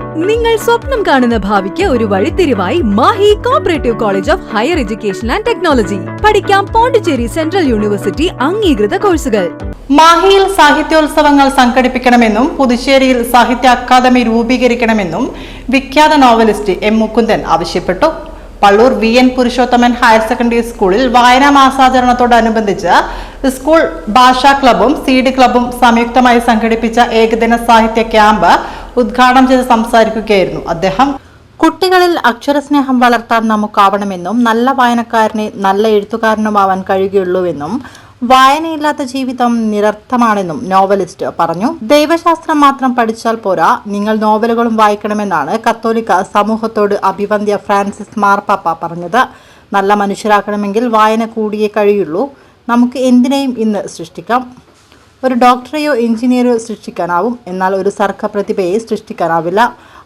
നിങ്ങൾ സ്വപ്നം കാണുന്ന ഭാവിക്ക് ഒരു വഴിത്തിരിവായി Mahe cooperative college of higher education and technology പഠിക്കാം പോണ്ടിച്ചേരി സെൻട്രൽ യൂണിവേഴ്സിറ്റി അംഗീകൃത കോഴ്സുകൾ. മാഹിയിൽ സാഹിത്യോത്സവങ്ങൾ സംഘടിപ്പിക്കണമെന്നും പുതുച്ചേരിയിൽ സാഹിത്യ അക്കാദമി രൂപീകരിക്കണമെന്നും വിഖ്യാത നോവലിസ്റ്റ് എം മുകുന്ദൻ ആവശ്യപ്പെട്ടു. Pallur V N Purushothaman higher secondary സ്കൂളിൽ വായനാ മാസാചരണത്തോടനുബന്ധിച്ച് സ്കൂൾ ഭാഷാ ക്ലബും സീഡ് ക്ലബും സംയുക്തമായി സംഘടിപ്പിച്ച ഏകദിന സാഹിത്യ ക്യാമ്പ് ഉദ്ഘാടനം ചെയ്ത് സംസാരിക്കുകയായിരുന്നു അദ്ദേഹം. കുട്ടികളിൽ അക്ഷരസ്നേഹം വളർത്താൻ നമുക്കാവണമെന്നും നല്ല വായനക്കാരനെ നല്ല എഴുത്തുകാരനുമാവാൻ കഴിയുകയുള്ളൂവെന്നും വായനയില്ലാത്ത ജീവിതം നിരർത്ഥമാണെന്നും നോവലിസ്റ്റ് പറഞ്ഞു. ദൈവശാസ്ത്രം മാത്രം പഠിച്ചാൽ പോരാ നിങ്ങൾ നോവലുകളും വായിക്കണമെന്നാണ് കത്തോലിക്ക സമൂഹത്തോട് അഭിവന്ദ്യ ഫ്രാൻസിസ് മാർപ്പാപ്പ പറഞ്ഞത്. നല്ല മനുഷ്യരാക്കണമെങ്കിൽ വായന കൂടിയേ കഴിയുള്ളൂ. നമുക്ക് എന്തിനേയും ഇന്ന് സൃഷ്ടിക്കാം. ഒരു ഡോക്ടറെയോ എഞ്ചിനീയറോ സൃഷ്ടിക്കാനാവും. എന്നാൽ ഒരു സർക്ക പ്രതിഭയെ സൃഷ്ടിക്കാനാവില്ല.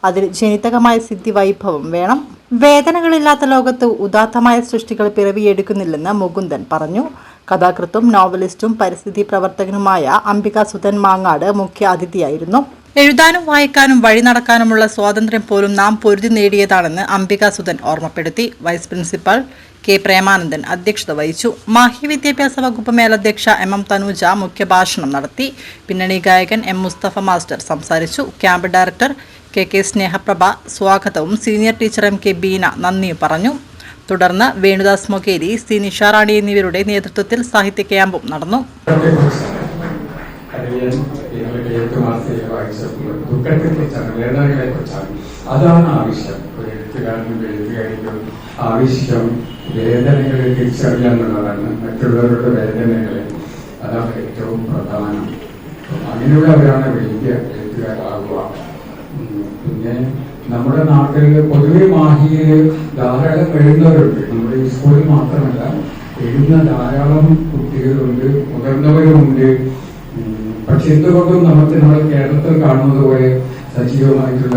അതിന് ജനിതകമായ സിദ്ധി വൈഭവം വേണം. വേദനകളില്ലാത്ത ലോകത്ത് ഉദാത്തമായ സൃഷ്ടികൾ പിറവിയെടുക്കുന്നില്ലെന്ന് മുകുന്ദൻ പറഞ്ഞു. കഥാകൃത്തും നോവലിസ്റ്റും പരിസ്ഥിതി പ്രവർത്തകനുമായ അംബിക സുധൻ മാങ്ങാട് മുഖ്യ അതിഥിയായിരുന്നു എഴുതാനും വായിക്കാനും വഴി നടക്കാനുമുള്ള സ്വാതന്ത്ര്യം പോലും നാം പൊരുതി നേടിയതാണെന്ന് അംബിക സുധൻ ഓർമ്മപ്പെടുത്തി. വൈസ് പ്രിൻസിപ്പൽ കെ പ്രേമാനന്ദൻ അധ്യക്ഷത വഹിച്ചു. മാഹി വിദ്യാഭ്യാസ വകുപ്പ് മേലധ്യക്ഷ എം എം തനുജ മുഖ്യഭാഷണം നടത്തി. പിന്നണി ഗായകൻ എം മുസ്തഫ മാസ്റ്റർ സംസാരിച്ചു. Camp director K K Snehaprabha സ്വാഗതവും senior teacher M K Beena നന്ദി പറഞ്ഞു. തുടർന്ന് വേണുദാസ് മൊകേരി സി നിഷാറാണി എന്നിവരുടെ നേതൃത്വത്തിൽ സാഹിത്യ ക്യാമ്പും നടന്നു. അതാണ് ആവശ്യം. എഴുത്തുകാരനും എഴുത്തുകാരിക്കും ആവശ്യം വേദനകളെ തിരിച്ചറിയുക എന്നുള്ളതാണ് മറ്റുള്ളവരുടെ വേദനകളെ അതാണ് ഏറ്റവും പ്രധാനം. അങ്ങനെയുള്ളവരാണ് വലിയ എഴുത്തുകാരാകുക. പിന്നെ നമ്മുടെ നാട്ടിൽ പൊതുവെ മാഹിയിൽ ധാരാളം എഴുതുന്നവരുണ്ട്. നമ്മുടെ ഈ സ്കൂളിൽ മാത്രമല്ല എഴുതുന്ന ധാരാളം കുട്ടികളുണ്ട് മുതിർന്നവരുമുണ്ട്. പക്ഷെ എന്തുകൊണ്ടും നമുക്ക് നമ്മുടെ കേരളത്തിൽ കാണുന്നത് പോലെ സജീവമായിട്ടുള്ള